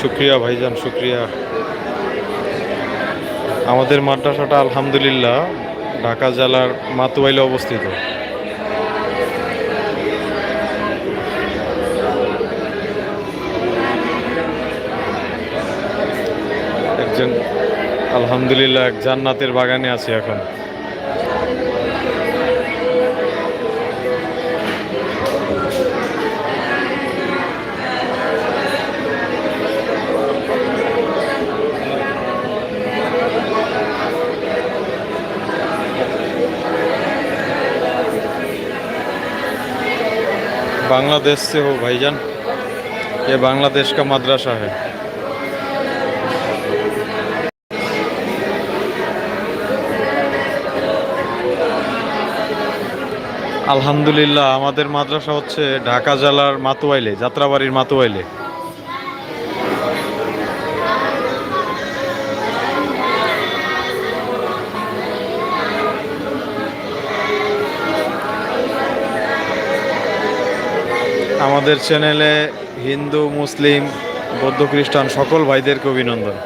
শুক্রিয়া ভাইজান, শুক্রিয়া। আমাদের মাদ্রাসাটা আলহামদুলিল্লাহ ঢাকা জেলার মাতুয়াইলে অবস্থিত। একজন, আলহামদুলিল্লাহ এক জান্নাতের বাগানে আছি এখন। बांग्लादेश से हो भाईजान ये बांग्लादेश का मदरसा है আলহামদুলিল্লাহ আমাদের মাদ্রাসা হচ্ছে ঢাকা জেলার মাতুয়াইলে যাত্রাবাড়ির মাতুয়াইলে আমাদের চ্যানেলে হিন্দু মুসলিম বৌদ্ধ খ্রিস্টান সকল ভাইদেরকে অভিনন্দন।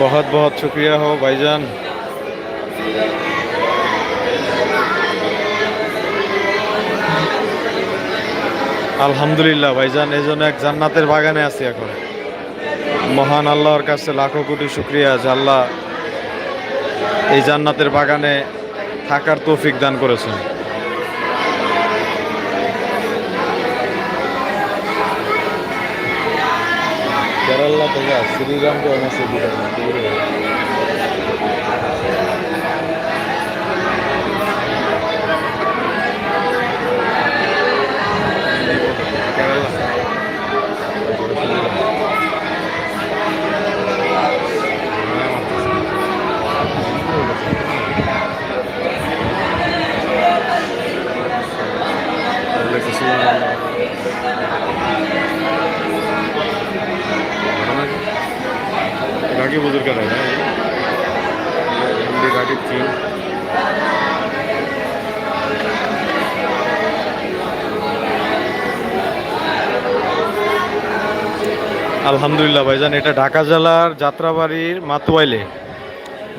बहुत बहुत शुक्रिया हो भाईजान আলহামদুলিল্লাহ ভাইজান এই জন্য এক জান্নাতের বাগানে আছি এখন মহান আল্লাহর কাছে লাখো কোটি শুক্রিয়া যে আল্লাহ এই জান্নাতের বাগানে থাকার তৌফিক দান করেছেন Kerala, Sri Ram, আলহামদুলিল্লাহ ভাইজান, এটা ঢাকা জেলার যাত্রাবাড়ির মাতুয়াইলে।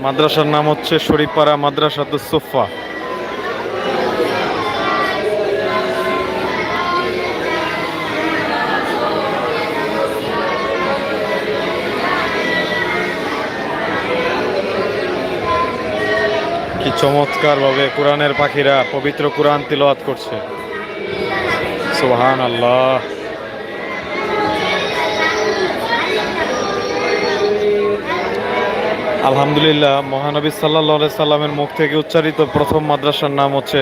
মাদ্রাসার নাম হচ্ছে শরীফপাড়া মাদ্রাসাতুস সোফা। কি চমৎকার ভাবে কোরআনের পাখিরা পবিত্র কোরআন তিলওয়াত করছে। সুবহান আল্লাহ আলহামদুলিল্লাহ, মহানবী সাল্লা সাল্লামের মুখ থেকে উচ্চারিত প্রথম মাদ্রাসার নাম হচ্ছে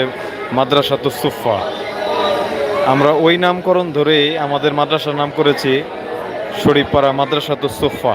মাদ্রাসা সুফা আমরা ওই নামকরণ ধরেই আমাদের মাদ্রাসার নাম করেছি শরীফপাড়া মাদ্রাসা সুফা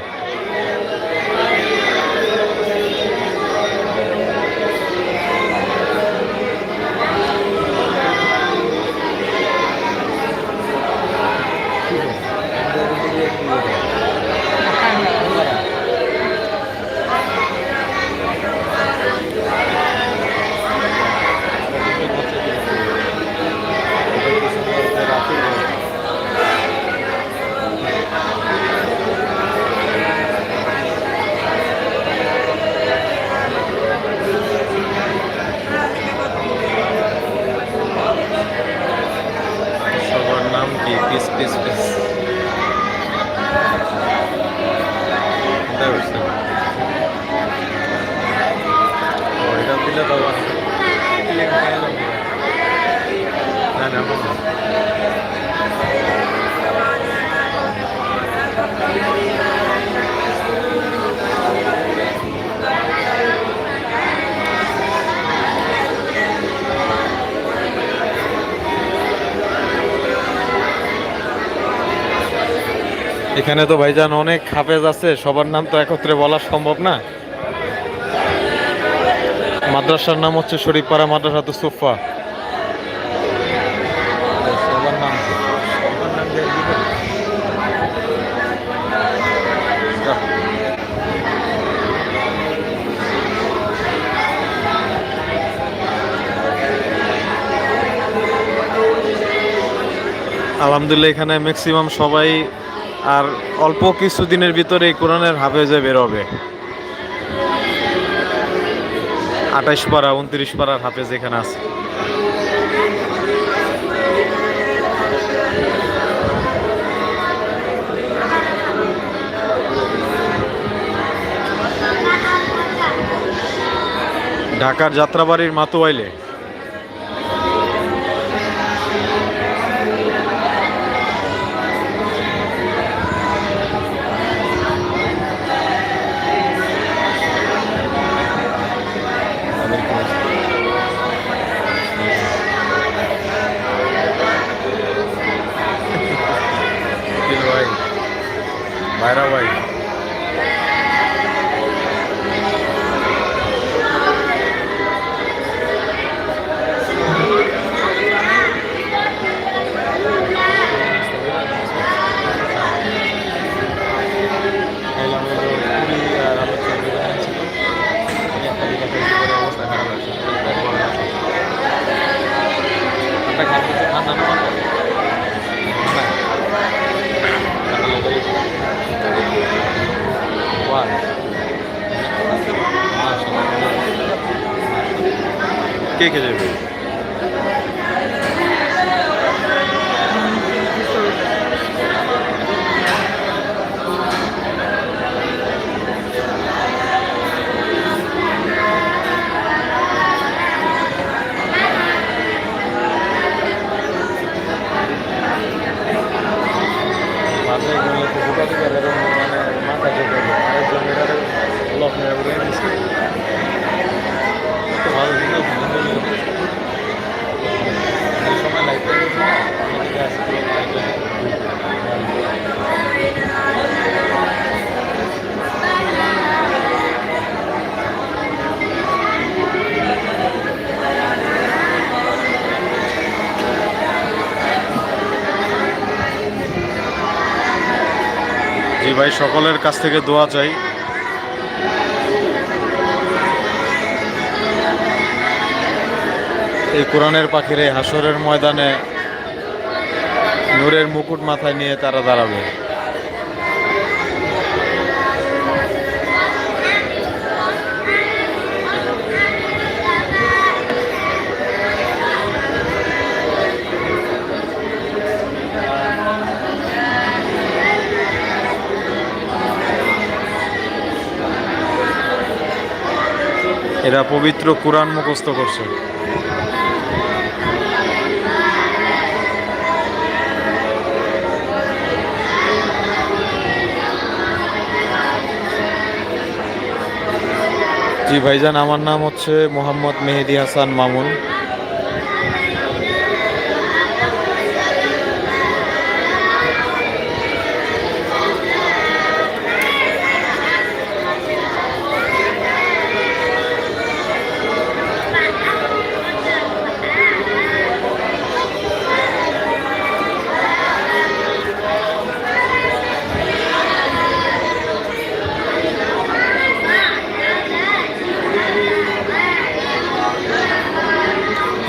এখানে তো ভাইজান অনেক হাফেজ আছে, সবার নাম তো একত্রে বলা সম্ভব না। মাদ্রাসার নাম হচ্ছে শরীফপাড়া মাদ্রাসা তো সুফা? আলহামদুলিল্লাহ, এখানে ম্যাক্সিমাম সবাই আর অল্প কিছু দিনের ভিতরে এই কোরআনের হাফেজে বেরোবে। আঠাইশ পারা, উনত্রিশ পারার হাফেজ এখানে আছে। ঢাকার যাত্রাবাড়ির মাতুয়াইলে কে কে সকলের কাছ থেকে দোয়া চাই। এই কোরআনের পাখির এই হাসরের ময়দানে নূরের মুকুট মাথায় নিয়ে তারা দাঁড়াবে। এরা পবিত্র কোরআন মুখস্ত করছে। জি ভাইজান আমার নাম হচ্ছে মোহাম্মদ মেহেদি হাসান মামুন।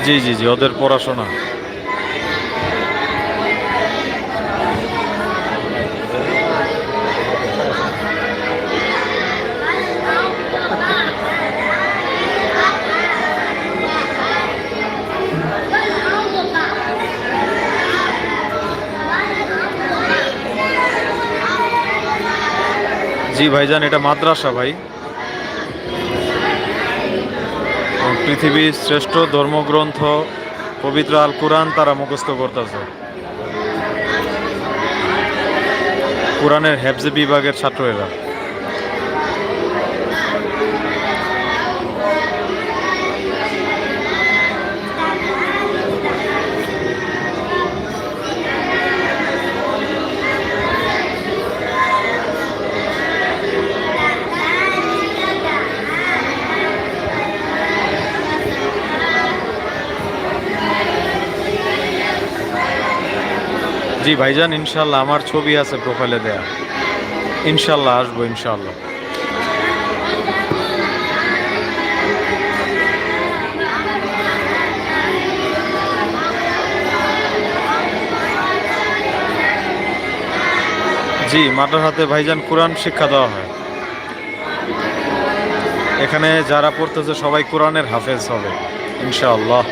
জি জি জি ওদের পড়াশোনা। জি ভাইজান এটা মাদ্রাসা ভাই। পৃথিবীর শ্রেষ্ঠ ধর্মগ্রন্থ পবিত্র আল কোরআন তারা মুখস্থ করতেছে। কোরআনের হেফজে বিভাগের ছাত্র এরা জি ভাইজান, ইনশাল্লাহ আমার ছবি আছে প্রোফাইলে দেয়া। ইনশাল্লাহ আসব, ইনশাল্লাহ। জি মাদ্রাসাতে ভাইজান কোরআন শিক্ষা দেওয়া হয়। এখানে যারা পড়তেছে সবাই কোরআনের হাফেজ হবে ইনশাআল্লাহ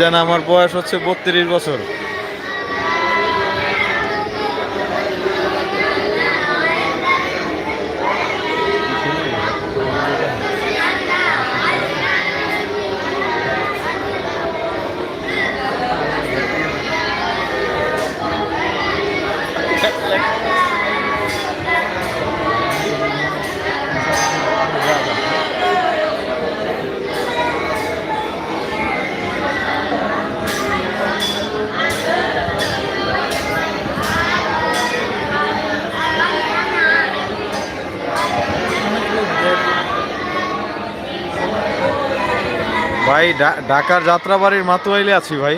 ভাইজান আমার বয়স হচ্ছে বত্রিশ বছর। ভাই ঢাকার যাত্রাবাড়ির মাতুয়াইলে আছি ভাই।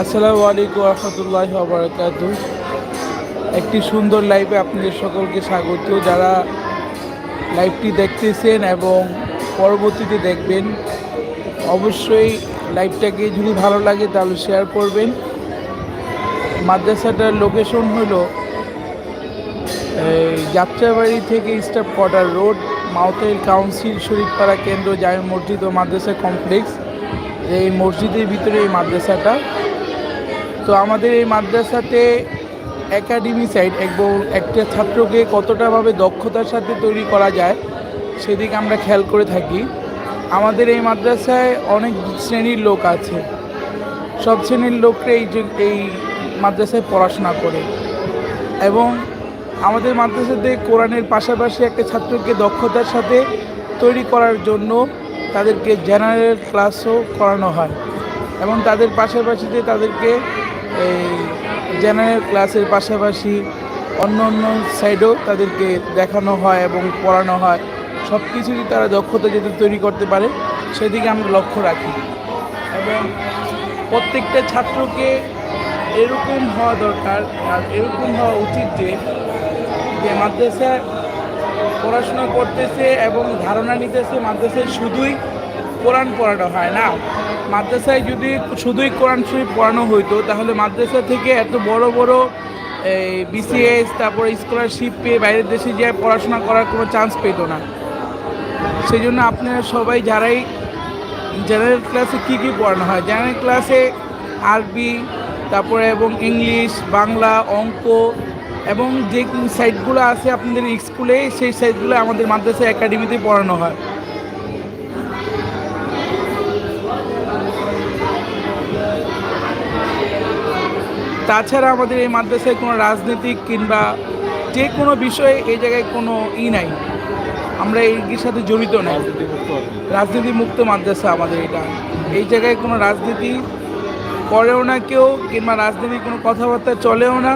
আসসালামু আলাইকুম রহমতুল্লাহ বারকাত একটি সুন্দর লাইভে আপনাদের সকলকে স্বাগত। যারা লাইভটি দেখতেছেন এবং পরবর্তীতে দেখবেন অবশ্যই লাইভটাকে যদি ভালো লাগে তাহলে শেয়ার করবেন। মাদ্রাসাটার লোকেশন হলো যাত্রাবাড়ি থেকে স্টাফ কোয়ার্টার রোড মাউথেল কাউন্সিল শরীফপাড়া কেন্দ্র, জামে মসজিদ ও মাদ্রাসা কমপ্লেক্স এই মসজিদের ভিতরে এই মাদ্রাসাটা। তো আমাদের এই মাদ্রাসাতে একাডেমি সাইড এবং একটা ছাত্রকে কতটাভাবে দক্ষতার সাথে তৈরি করা যায়, সেদিকে আমরা খেয়াল করে থাকি। আমাদের এই মাদ্রাসায় অনেক শ্রেণির লোক আছে। সব শ্রেণির লোকরা এই যে, এই মাদ্রাসায় পড়াশোনা করে। এবং আমাদের মাদ্রাসাতে কোরআনের পাশাপাশি একটা ছাত্রকে দক্ষতার সাথে তৈরি করার জন্য তাদেরকে জেনারেল ক্লাসও করানো হয়। এবং তাদের পাশাপাশিতে তাদেরকে এই জেনারেল ক্লাসের পাশাপাশি অন্য অন্য সাইডেও তাদেরকে দেখানো হয় এবং পড়ানো হয়। সব কিছুরই তারা দক্ষতা যাতে তৈরি করতে পারে, সেদিকে আমরা লক্ষ্য রাখি। এবং প্রত্যেকটা ছাত্রকে এরকম হওয়া দরকার আর এরকম হওয়া উচিত যে যে মাদ্রাসায় পড়াশোনা করতেছে এবং ধারণা নিতেছে মাদ্রাসায় শুধুই কোরআন পড়ানো হয় না। মাদ্রাসায় যদি শুধুই কোরআন শরীফ পড়ানো হইতো, তাহলে মাদ্রাসা থেকে এত বড় বড় এই বিসিএস তারপরে স্কলারশিপ পেয়ে বাইরের দেশে যেয়ে পড়াশোনা করার কোনো চান্স পেত না। সেই জন্য আপনারা সবাই যারাই জেনারেল ক্লাসে কী কী পড়ানো হয় জেনারেল ক্লাসে আরবি, তারপরে এবং ইংলিশ, বাংলা, অঙ্ক এবং যে সাইটগুলো আছে আপনাদের স্কুলে সেই সাইটগুলো আমাদের মাদ্রাসা একাডেমিতে পড়ানো হয়। তাছাড়া আমাদের এই মাদ্রাসায় কোনো রাজনৈতিক কিংবা যে কোনো বিষয়ে এই জায়গায় কোনো ই নাই। আমরা এর সাথে জড়িত নাই। রাজনীতি মুক্ত মাদ্রাসা আমাদের এটা। এই জায়গায় কোনো রাজনীতি করেও না কেউ, কিংবা রাজনীতির কোনো কথাবার্তা চলেও না।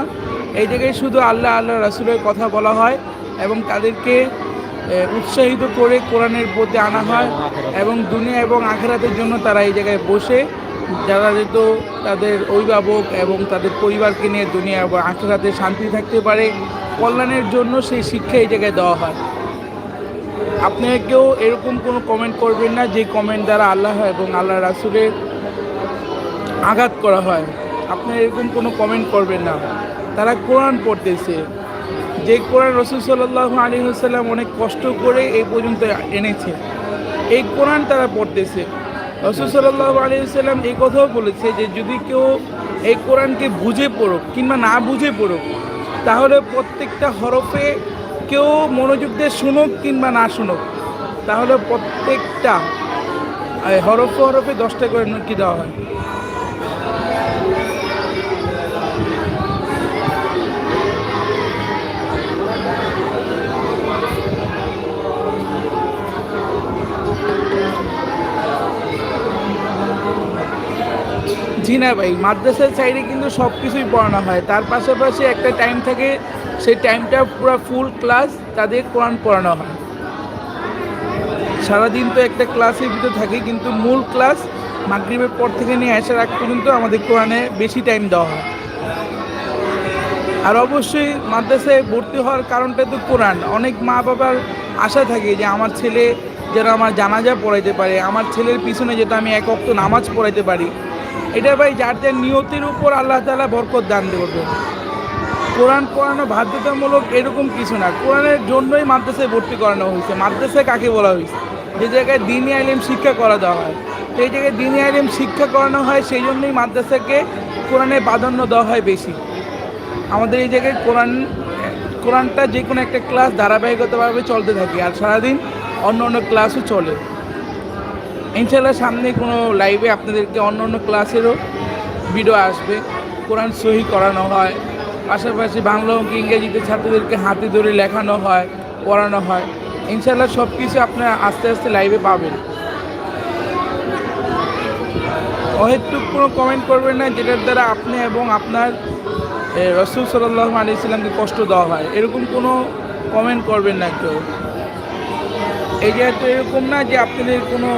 এই জায়গায় শুধু আল্লাহ আল্লাহ রাসুলের কথা বলা হয় এবং তাদেরকে উৎসাহিত করে কোরআনের প্রতি আনা হয় এবং দুনিয়া এবং আখেরাতের জন্য তারা এই জায়গায় বসে। যারা যেহেতু তাদের অভিভাবক এবং তাদের পরিবারকে নিয়ে দুনিয়া এবং আখেরাতে শান্তি থাকতে পারে, কল্যাণের জন্য সেই শিক্ষা এই জায়গায় দেওয়া হয়। আপনি কেউ এরকম কোনো কমেন্ট করবেন না, যে কমেন্ট দ্বারা আল্লাহ এবং আল্লাহ রাসুলের আঘাত করা হয়। আপনি এরকম কোনো কমেন্ট করবেন না। তারা কোরআন পড়তেছে। যে কোরআন রসুল সাল্লাহ আলী সাল্লাম অনেক কষ্ট করে এই পর্যন্ত এনেছে। এই কোরআন তারা পড়তেছে। রসুল সাল্লাহ আলী সাল্লাম এই কথাও বলেছে যে, যদি কেউ এই কোরআনকে বুঝে পড়ুক কিংবা না বুঝে পড়ুক, তাহলে প্রত্যেকটা হরফে কেউ মনোযোগ দিয়ে শুনুক কিংবা না শুনুক, তাহলে প্রত্যেকটা হরফে হরফে দশটা করে কি দেওয়া হয়। জি না ভাই, মাদ্রাসার সাইডে কিন্তু সব কিছুই পড়ানো হয়। তার পাশাপাশি একটা টাইম থাকে সেই টাইমটা পুরো ফুল ক্লাস তাদের কোরআন পড়ানো হয়। সারাদিন তো একটা ক্লাসের ভিতরে থাকে, কিন্তু মূল ক্লাস মাগরিবের পর থেকে নিয়ে আসার আগ পর্যন্ত আমাদের কোরআনে বেশি টাইম দেওয়া হয়। আর অবশ্যই মাদ্রাসায় ভর্তি হওয়ার কারণটা তো কোরআন অনেক মা বাবার আশা থাকে যে আমার ছেলে যেন আমার জানাজা পড়াইতে পারে, আমার ছেলের পিছনে যেটা আমি এক অক্ত নামাজ পড়াইতে পারি। এটা ভাই যার যার নিয়তির উপর আল্লাহ তালা বরকত দান করবে কোরআন পড়ানো বাধ্যতামূলক এরকম কিছু না। কোরআনের জন্যই মাদ্রাসায় ভর্তি করানো হয়েছে। মাদ্রাসায় কাকে বলা হয়েছে? যে জায়গায় দিনী আলিম শিক্ষা করা দেওয়া হয়। এই জায়গায় দিনী আলিম শিক্ষা করানো হয়, সেই জন্যই মাদ্রাসাকে কোরআনে প্রাধান্য দেওয়া হয় বেশি। আমাদের এই জায়গায় কোরআন, কোরআনটা যে কোনো একটা ক্লাস ধারাবাহিকতাভাবে চলতে থাকে আর সারাদিন অন্য অন্য ক্লাসও চলে। ইনশাল্লাহ সামনে কোনো লাইভে আপনাদেরকে অন্য অন্য ক্লাসেরও ভিডিও আসবে। কোরআন সহি করানো হয়। পাশাপাশি বাংলা অঙ্ক ইংরেজিতে ছাত্রদেরকে হাতে ধরে লেখানো হয়, পড়ানো হয়। ইনশাল্লাহ সব কিছু আপনারা আস্তে আস্তে লাইভে পাবেন। অহেতুক কোনো কমেন্ট করবেন না, যেটার দ্বারা আপনি এবং আপনার রসুল সাল্লাহ আলি ইসলামকে কষ্ট দেওয়া হয়। এরকম কোনো কমেন্ট করবেন না কেউ। এই যে তো এরকম না যে আপনাদের কোনো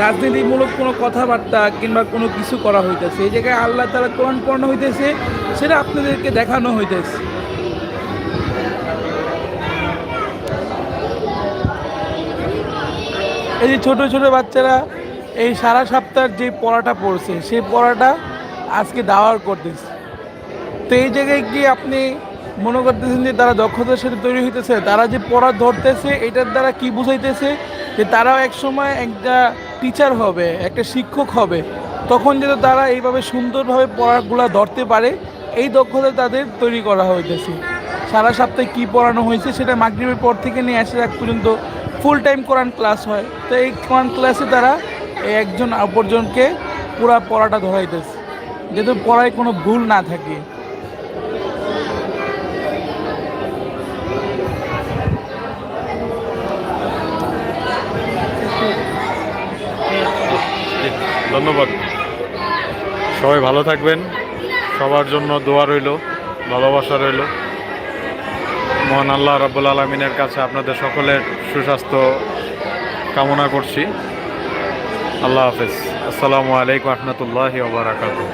রাজনীতিমূলক কোনো কথাবার্তা কিংবা কোনো কিছু করা হইতেছে, এই জায়গায় আল্লাহ তারা কোরআন পড়ানো হইতেছে, সেটা আপনাদেরকে দেখানো হইতেছে। এই যে ছোটো ছোটো বাচ্চারা এই সারা সপ্তাহের যে পড়াটা পড়ছে, সেই পড়াটা আজকে দাওয়ার করতেছে। তো এই জায়গায় গিয়ে আপনি মনে করতেছেন যে তারা দক্ষতার সাথে তৈরি হইতেছে? তারা যে পড়া ধরতেছে, এটার দ্বারা কি বুঝাইতেছে? যে তারাও এক সময় একটা টিচার হবে, একটা শিক্ষক হবে, তখন যেন তারা এইভাবে সুন্দরভাবে পড়াগুলো ধরতে পারে, এই দক্ষতা তাদের তৈরি করা হইতেছে। সারা সপ্তাহে কী পড়ানো হয়েছে সেটা মাগরিবের পর থেকে নিয়ে আসে এক পর্যন্ত ফুল টাইম কোরআন ক্লাস হয়। তো এই কোরআন ক্লাসে তারা একজন অপরজনকে পুরা পড়াটা ধরাইতেছে, যেহেতু পড়ায় কোনো ভুল না থাকে। ধন্যবাদ। সবাই ভালো থাকবেন। সবার জন্য দোয়া রইল, ভালোবাসা রইল। মহান আল্লাহ রাবুল আলমিনের কাছে আপনাদের সকলের সুস্বাস্থ্য কামনা করছি। আল্লাহ হাফেজ। আসসালামু আলাইকুম রহমতুল্লাহ ওবরাকাতুহ